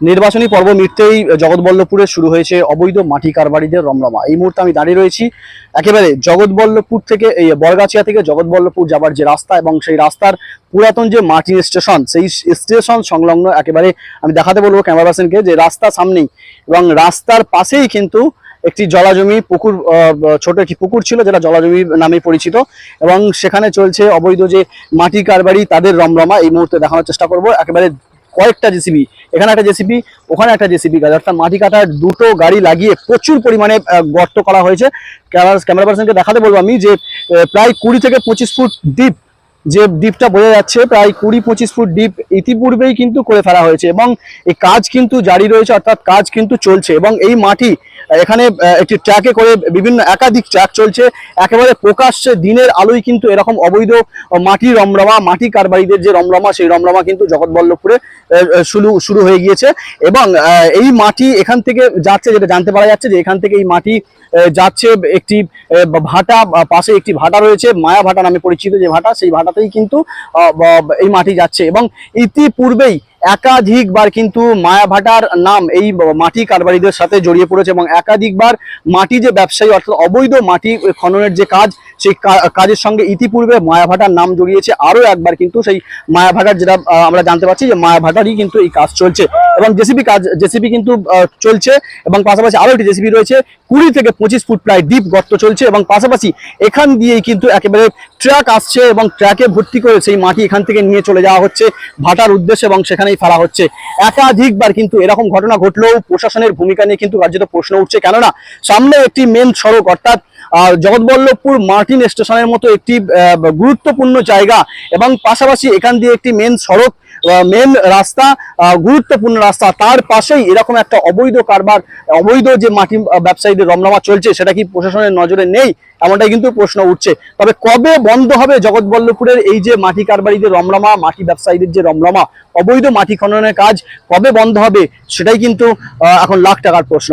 নির্বাচনী পর্ব মিটতেই জগৎবল্লভপুরে শুরু হয়েছে অবৈধ মাটি কারবারিদের রমরমা। এই মুহূর্তে আমি দাঁড়িয়ে রয়েছি একেবারে জগৎবল্লভপুর থেকে, এই বরগাছিয়া থেকে জগৎবল্লভপুর যাবার যে রাস্তা এবং সেই রাস্তার পুরাতন যে মাটি স্টেশন, সেই স্টেশন সংলগ্ন একেবারে আমি দেখাতে বলব ক্যামেরা পার্সনকে যে রাস্তা সামনেই এবং রাস্তার পাশেই কিন্তু একটি জলাজমি পুকুর ছোট একটি পুকুর ছিল যেটা জলাজমি নামে পরিচিত এবং সেখানে চলছে অবৈধ যে মাটি কারবারি তাদের রমরমা। এই মুহূর্তে দেখানোর চেষ্টা করব। একেবারে কয়েকটা জেসিবি, এখানে একটা জেসিবি, ওখানে একটা জেসিবি গাছ অর্থাৎ মাটি কাটার দুটো গাড়ি লাগিয়ে প্রচুর পরিমাণে গর্ত করা হয়েছে। ক্যামেরা পার্সনকে দেখাতে বলব আমি যে প্রায় কুড়ি থেকে পঁচিশ ফুট ডিপ যে ডিপটা বোঝা যাচ্ছে, প্রায় কুড়ি পঁচিশ ফুট ডিপ ইতিপূর্বেই কিন্তু করে ফেলা হয়েছে এবং এই কাজ কিন্তু জারি রয়েছে, অর্থাৎ কাজ কিন্তু চলছে এবং এই মাটি এখানে একটি ট্র্যাকে করে বিভিন্ন একাধিক ট্র্যাক চলছে। একেবারে প্রকাশ্যে দিনের আলোয় কিন্তু এরকম অবৈধ মাটি রমরমা, মাটি কারবারিদের যে রমরমা, সেই রমরমা কিন্তু জগৎবল্লভপুরে শুরু শুরু হয়ে গিয়েছে। এবং এই মাটি এখান থেকে যাচ্ছে, যেটা জানতে পারা যাচ্ছে যে এখান থেকে এই মাটি যাচ্ছে একটি ভাটা পাশে একটি ভাটা রয়েছে, মায়া ভাটা নামে পরিচিত যে ভাটা, সেই ভাটাতেই কিন্তু এই মাটি যাচ্ছে। এবং ইতিপূর্বেই একাধিকবার কিন্তু মায়াভাটার নাম এই মাটি কারবারিদের সাথে জড়িয়ে পড়েছে এবং একাধিকবার মাটি যে ব্যবসায়ী অর্থাৎ অবৈধ মাটি খননের যে কাজ সেই কাজের সঙ্গে ইতিপূর্বে মায়া ভাটার নাম জড়িয়েছে। আরও একবার কিন্তু সেই মায়া ভাটার যেটা আমরা জানতে পারছি যে মায়া ভাটারই কিন্তু এই কাজ চলছে। এবং জেসিপি কাজ, জেসিপি কিন্তু চলছে এবং পাশাপাশি আরও একটি জেসিপি রয়েছে। কুড়ি থেকে পঁচিশ ফুট প্রায় ডিপ গর্ত চলছে এবং পাশাপাশি এখান দিয়েই কিন্তু একেবারে ট্রাক আসছে এবং ট্রাকে ভর্তি করে সেই মাটি এখান থেকে নিয়ে চলে যাওয়া হচ্ছে। ভাটার উদ্দেশ্যে এবং সেখানেই ফেলা হচ্ছে। একাধিকবার কিন্তু এরকম ঘটনা ঘটলেও প্রশাসনের ভূমিকা নিয়ে কিন্তু কার্যত প্রশ্ন উঠছে। কেননা সামনে একটি মেন সড়ক, অর্থাৎ জগৎবল্লভপুর মার্টিন স্টেশনের মতো একটি গুরুত্বপূর্ণ জায়গা এবং পাশাপাশি এখান দিয়ে একটি মেন সড়ক মেন রাস্তা গুরুত্বপূর্ণ রাস্তা। তার পাশেই এরকম একটা অবৈধ কারবার, অবৈধ যে মাটি ব্যবসায়ীদের রমরমা চলছে, সেটা কি প্রশাসনের নজরে নেই? এমনটাই কিন্তু প্রশ্ন উঠছে। তবে কবে বন্ধ হবে জগৎবল্লভপুরের এই যে মাটি কারবারিদের রমরমা মাটি ব্যবসায়ীদের যে রমরমা অবৈধ মাটি খননের কাজ কবে বন্ধ হবে, সেটাই কিন্তু এখন লাখ টাকার প্রশ্ন।